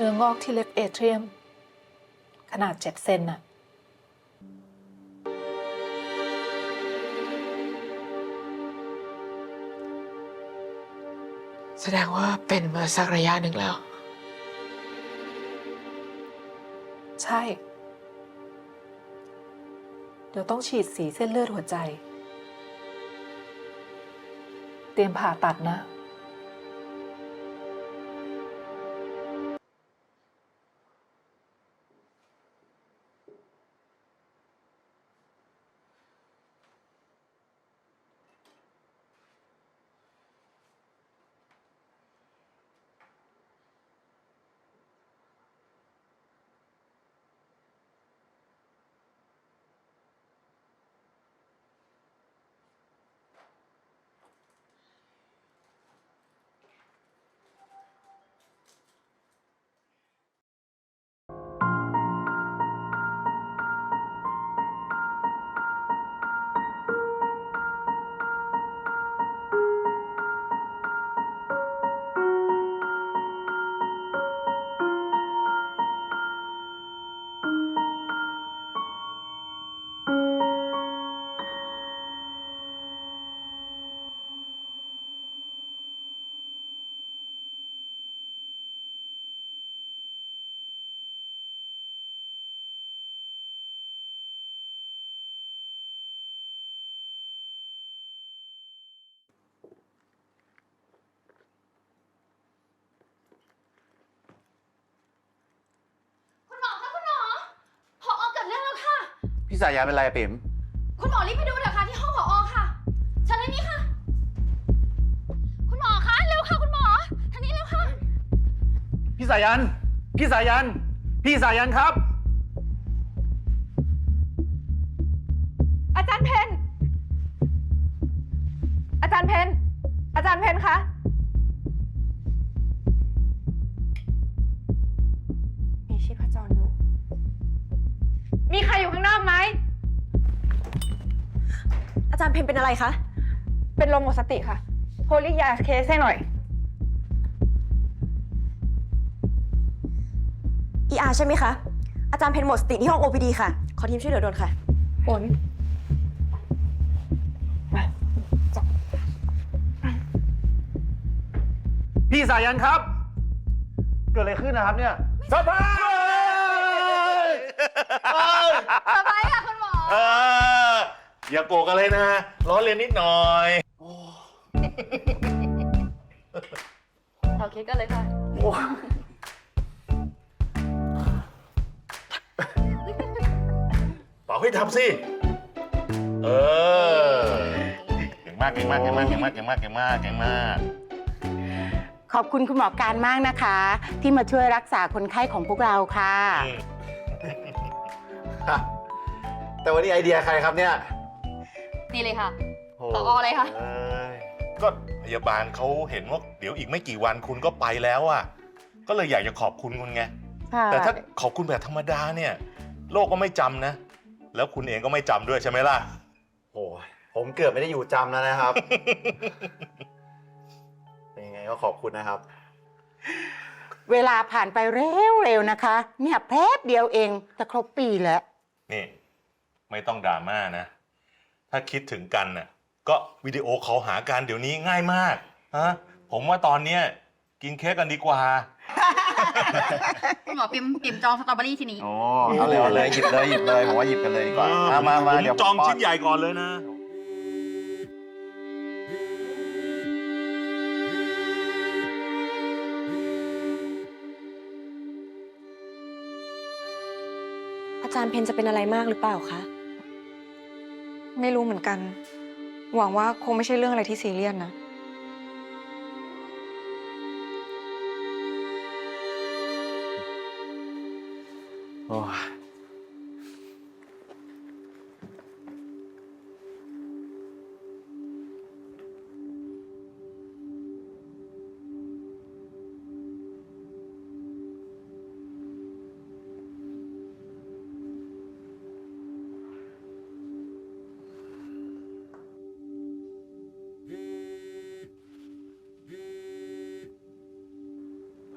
เนื้องอกที่เล็บเอเทรียม ขนาด7เซนน่ะ แสดงว่าเป็นมาสักระยะหนึ่งแล้ว ใช่ เดี๋ยวต้องฉีดสีเส้นเลือดหัวใจ เตรียมผ่าตัดนะ พี่สายันเป็นไรอะปิ๋มคุณหมอรีบไปดูเถอะค่ะที่ห้องผอค่ะฉันในนี้ค่ะ คุณหมอคะเร็วค่ะคุณหมอทางนี้เร็วค่ะ พี่สายัน พี่สายัน พี่สายันครับ อาจารย์เพนอาจารย์เพนอาจารย์เพนคะางนอกไหม อาจารย์เพนเป็นอะไรคะ เป็นลมหมดสติค่ะ โทรเรียกยาเคสให้หน่อย ER ใช่ไหมคะ อาจารย์เพนหมดสติที่ห้อง OPD ค่ะ ขอทีมช่วยเหลือด่วนค่ะ ฝนพี่สายันครับ เกิดอะไรขึ้นนะครับเนี่ยสบาย สบายค่ะคุณหมอ เออ อย่าโกรธกันเลยนะล้อเลียนนิดหน่อยโอเคกันเลยค่ะเป่าให้ทำสิ เออ เก่งมากเก่งมากเก่งมากเก่งมากเก่งมากเก่งมากเก่งมากขอบคุณคุณหมอการมากนะคะ ที่มาช่วยรักษาคนไข้ของพวกเราค่ะ แต่วันนี้ไอเดียใครครับเนี่ยนี่เลยค่ะโอ้ผอเลยค่ะเอ้ยก็พยาบาลเขาเห็นว่าเดี๋ยวอีกไม่กี่วันคุณก็ไปแล้วอะก็เลยอยากจะขอบคุณคุณไงแต่ถ้าขอบคุณแบบธรรมดาเนี่ย โลกก็ไม่จำนะ แล้วคุณเองก็ไม่จำด้วยใช่ไหมล่ะ โอ้ยผมเกือบไม่ได้อยู่จำแล้วนะครับเป็นยังไงก็ขอบคุณนะครับ เวลาผ่านไปเร็วๆนะคะ เนี่ยแป๊บเดียวเองจะครบปีแล้ว นี่ไม่ต้องดราม่านะ ถ้าคิดถึงกันน่ะก็วิดีโอเขาหากันเดี๋ยวนี้ง่ายมากฮะผมว่าตอนเนี้ยกินเค้กกันดีกว่า คุณหมอปิมปิมจองสตรอเบอรี่ทีนี้ โอ้เอาเลยเอาเลยหยิบเลยหยิบเลยผมว่าหยิบกันเลยดีกว่าเออมามามาผมเดี๋ยวจองป้ชิ้นใหญ่ก่อนเลยนะาจารย์เพนจะเป็นอะไรมากหรือเปล่าคะ ไม่รู้เหมือนกัน หวังว่าคงไม่ใช่เรื่องอะไรที่ซีเรียสนะโอ้ย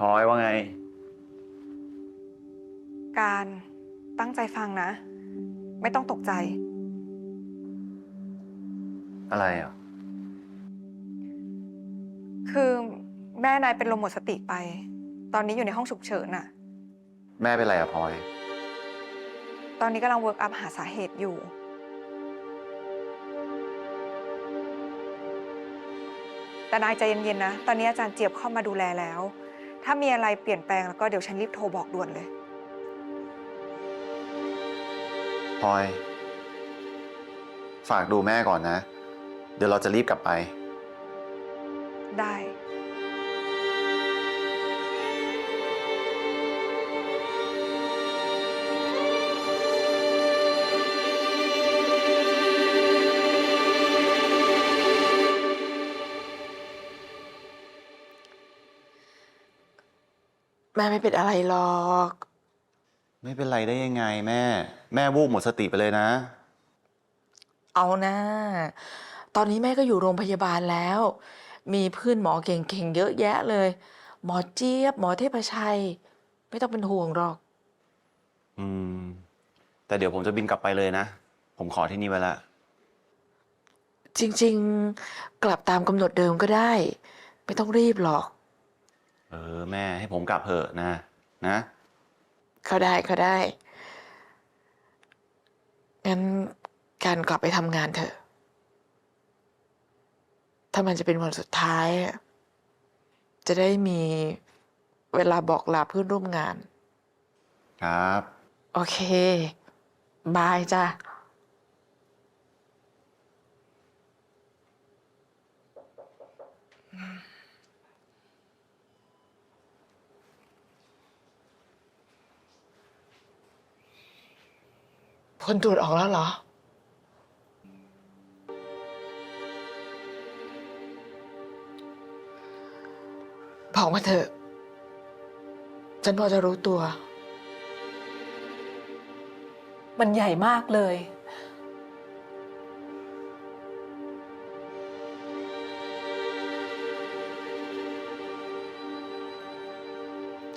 พลอยว่าไง การตั้งใจฟังนะ ไม่ต้องตกใจ อะไรอะ คือแม่นายเป็นลมหมดสติไป ตอนนี้อยู่ในห้องฉุกเฉินน่ะแม่เป็นไรอะพลอย ตอนนี้กำลังเวิร์กอัพหาสาเหตุอยู่ แต่นายใจเย็นๆนะ ตอนนี้อาจารย์เจี๊ยบเข้ามาดูแลแล้ว ถ้ามีอะไรเปลี่ยนแปลงแล้วก็เดี๋ยวฉันรีบโทรบอกด่วนเลย พลอย ฝากดูแม่ก่อนนะ เดี๋ยวเราจะรีบกลับไป ได้ ม่ไม่เป็นอะไรหรอก ไม่เป็นไรได้ยังไงแม่ แม่วูบหมดสติไปเลยนะ เอานะ ตอนนี้แม่ก็อยู่โรงพยาบาลแล้ว มีเพื่อนหมอเก่งๆเยอะแยะเลย หมอเจี๊ยบ หมอเทพชัย ไม่ต้องเป็นห่วงหรอก อืม แต่เดี๋ยวผมจะบินกลับไปเลยนะ ผมขอที่นี่ไว้ละ จริง ๆ กลับตามกำหนดเดิมก็ได้ ไม่ต้องรีบหรอก เออแม่ให้ผมกลับเถอะนะ นะเขาได้เขาได้ งั้นการกลับไปทำงานเถอะ ถ้ามันจะเป็นวันสุดท้ายอะจะได้มีเวลาบอกลาเพื่อนร่วมงาน ครับ โอเค บายจ้ะ ผลตรวจออกแล้วเหรอ บอกมาเถอะ ฉันพอจะรู้ตัว มันใหญ่มากเลย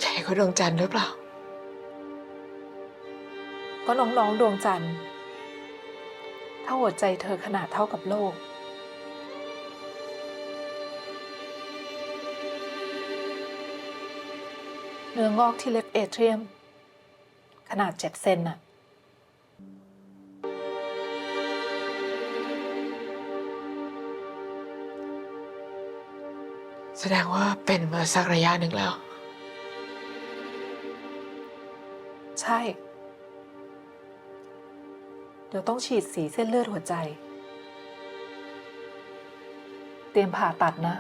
ใช่เขาดวงจันทร์หรือเปล่า ก็น้องๆดวงจันทร์ ถ้าหัวใจเธอขนาดเท่ากับโลก เนื้องอกที่เล็บเอเทรียม ขนาดเจ็ดเซนน่ะ แสดงว่าเป็นมาสักระยะหนึ่งแล้ว ใช่ เดี๋ยวต้องฉีดสีเส้นเลือดหัวใจ เตรียมผ่าตัดนะ